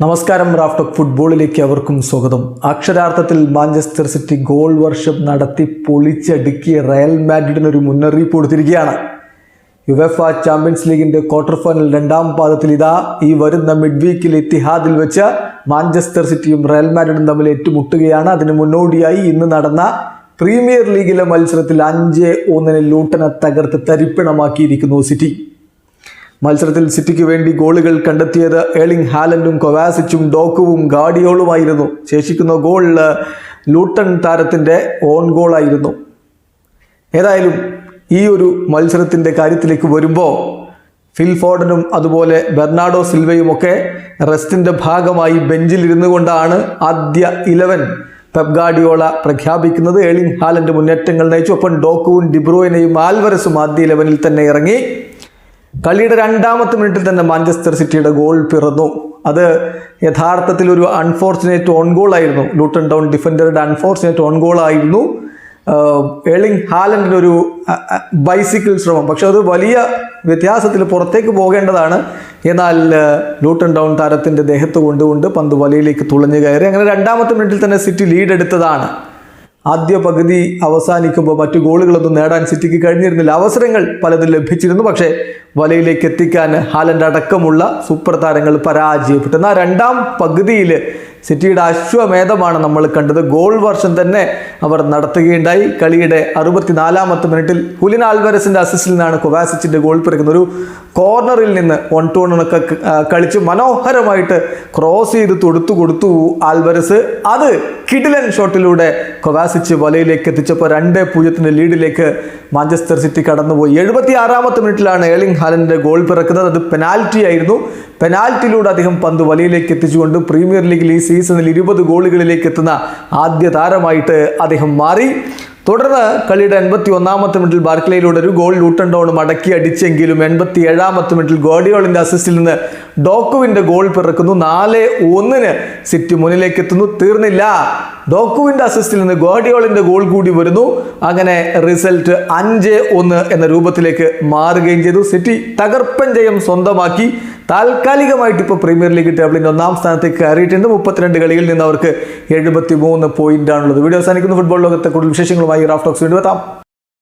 നമസ്കാരം റാഫ്റ്റോക്ക് ഫുട്ബോളിലേക്ക് അവർക്കും സ്വാഗതം. അക്ഷരാർത്ഥത്തിൽ മാഞ്ചസ്റ്റർ സിറ്റി ഗോൾ വർഷം നടത്തി പൊളിച്ചടുക്കിയ റയൽ മാഡ്രിഡിന് ഒരു മുന്നറിയിപ്പ് കൊടുത്തിരിക്കുകയാണ്. യുവെഫ ചാമ്പ്യൻസ് ലീഗിന്റെ ക്വാർട്ടർ ഫൈനൽ രണ്ടാം പാദത്തിൽ ഇതാ ഈ വരുന്ന മിഡ് വീക്കിൽ ഇത്തിഹാദിൽ വെച്ച് മാഞ്ചസ്റ്റർ സിറ്റിയും റയൽ മാഡ്രിഡും തമ്മിൽ ഏറ്റുമുട്ടുകയാണ്. അതിന് മുന്നോടിയായി ഇന്ന് നടന്ന പ്രീമിയർ ലീഗിലെ മത്സരത്തിൽ അഞ്ച് ഒന്നിന് ലൂട്ടനെ തകർത്ത് തരിപ്പിണമാക്കിയിരിക്കുന്നു സിറ്റി. മത്സരത്തിൽ സിറ്റിക്ക് വേണ്ടി ഗോളുകൾ കണ്ടെത്തിയത് ഏളിംഗ് ഹാലൻഡും കൊവാസിച്ചും ഡോക്കുവും ഗാഡിയോളുമായിരുന്നു. ശേഷിക്കുന്ന ഗോൾ ലൂട്ടൺ താരത്തിന്റെ ഓൺ ഗോളായിരുന്നു. ഏതായാലും ഈ ഒരു മത്സരത്തിന്റെ കാര്യത്തിലേക്ക് വരുമ്പോൾ ഫിൽഫോർഡനും അതുപോലെ ബെർണാഡോ സിൽവയും ഒക്കെ റെസ്റ്റിന്റെ ഭാഗമായി ബെഞ്ചിലിരുന്നു കൊണ്ടാണ് ആദ്യ ഇലവൻ പെബ്ഗാഡിയോള പ്രഖ്യാപിക്കുന്നത്. ഏളിംഗ് ഹാലൻഡ് മുന്നേറ്റങ്ങൾ നയിച്ചു. ഒപ്പം ഡോക്കുവും ഡിബ്രോയിനെയും ആൽവരസും ആദ്യ ഇലവനിൽ തന്നെ ഇറങ്ങി. കളിയുടെ രണ്ടാമത്തെ മിനിറ്റിൽ തന്നെ മാഞ്ചസ്റ്റർ സിറ്റിയുടെ ഗോൾ പിറന്നു. അത് യഥാർത്ഥത്തിൽ ഒരു അൺഫോർച്ചുനേറ്റ് ഓൺ ഗോൾ ആയിരുന്നു. ലൂട്ടൺ ടൗൺ ഡിഫൻഡറുടെ അൺഫോർച്ചുനേറ്റ് ഓൺ ഗോൾ ആയിരുന്നു. എളിങ് ഹാലൻഡിന്റെ ഒരു ബൈസിക്കിൾ ശ്രമം. പക്ഷെ അത് വലിയ വ്യത്യാസത്തിൽ പുറത്തേക്ക് പോകേണ്ടതാണ്. എന്നാൽ ലൂട്ടൺ ടൗൺ താരത്തിന്റെ ദേഹത്ത് കൊണ്ടുകൊണ്ട് പന്ത് വലയിലേക്ക് തുളഞ്ഞു കയറി. അങ്ങനെ രണ്ടാമത്തെ മിനിറ്റിൽ തന്നെ സിറ്റി ലീഡ് എടുത്തതാണ്. ആദ്യ പകുതി അവസാനിക്കുമ്പോൾ മറ്റു ഗോളുകളൊന്നും നേടാൻ സിറ്റിക്ക് കഴിഞ്ഞിരുന്നില്ല. അവസരങ്ങൾ പലതും ലഭിച്ചിരുന്നു. പക്ഷേ വലയിലേക്ക് എത്തിക്കാൻ ഹാലൻഡ് അടക്കമുള്ള സൂപ്പർ താരങ്ങൾ പരാജയപ്പെട്ടു. എന്നാൽ രണ്ടാം പകുതിയിൽ സിറ്റിയുടെ അശ്വമേധമാണ് നമ്മൾ കണ്ടത്. ഗോൾ വർഷം തന്നെ അവർ നടത്തുകയുണ്ടായി. കളിയുടെ അറുപത്തിനാലാമത്തെ മിനിറ്റിൽ ഹുലിൻ ആൽവരസിന്റെ അസിസ്റ്റിൽ നിന്നാണ് കൊവാസിച്ചിന്റെ ഗോൾ പിറക്കുന്ന ഒരു കോർണറിൽ നിന്ന് വൺ ടു ഒക്കെ കളിച്ച് മനോഹരമായിട്ട് ക്രോസ് ചെയ്ത് തൊടുത്തു കൊടുത്തു ആൽവരസ്. അത് കിഡിലൻ ഷോട്ടിലൂടെ കൊവാസിച്ച് വലയിലേക്ക് എത്തിച്ചപ്പോൾ രണ്ട് പൂജ്യത്തിന്റെ ലീഡിലേക്ക് മാഞ്ചസ്റ്റർ സിറ്റി കടന്നുപോയി. എഴുപത്തി ആറാമത്തെ മിനിറ്റിലാണ് ഏളിംഗ് ഹാലന്റെ ഗോൾ പിറക്കുന്നത്. അത് പെനാൽറ്റി ആയിരുന്നു. പെനാൽറ്റിയിലൂടെ അദ്ദേഹം പന്ത് വലയിലേക്ക് എത്തിച്ചുകൊണ്ട് പ്രീമിയർ ലീഗിൽ ഈ സീസണിൽ ഇരുപത് ഗോളുകളിലേക്ക് എത്തുന്ന ആദ്യ താരമായിട്ട് അദ്ദേഹം മാറി. തുടർന്ന് കളിയുടെ എൺപത്തി ഒന്നാമത്തെ മിനിറ്റിൽ ബാർക്ലയിലൂടെ ഒരു ഗോൾ ലൂട്ടൺ ഡൗൺ മടക്കി അടിച്ചെങ്കിലും എൺപത്തി ഏഴാമത്തെ മിനിറ്റിൽ ഗോഡിയോളിന്റെ അസിസ്റ്റിൽ നിന്ന് ഡോക്കുവിന്റെ ഗോൾ പിറക്കുന്നു. നാല് ഒന്നിന് സിറ്റി മുന്നിലേക്ക് എത്തുന്നു. തീർന്നില്ല. ഡോക്കുവിന്റെ അസിസ്റ്റിൽ നിന്ന് ഗോഡിയോളിന്റെ ഗോൾ കൂടി വരുന്നു. അങ്ങനെ റിസൾട്ട് അഞ്ച് ഒന്ന് എന്ന രൂപത്തിലേക്ക് മാറുകയും ചെയ്തു. സിറ്റി തകർപ്പൻ ജയം സ്വന്തമാക്കി. താൽക്കാലികമായിട്ട് ഇപ്പോൾ പ്രീമിയർ ലീഗ് ടേബിളിന്റെ ഒന്നാം സ്ഥാനത്തേക്ക് കയറിയിട്ടുണ്ട്. മുപ്പത്തിരണ്ട് കളികളിൽ നിന്ന് അവർക്ക് എഴുപത്തി മൂന്ന് പോയിന്റാണുള്ളത് വീഡിയോ അവസാനിക്കുന്ന. ഫുട്ബോൾ ലോകത്തെ കൂടുതൽ വിശേഷങ്ങളുമായി റാഫ്റ്റോക്സ് വീണ്ടും എത്താം.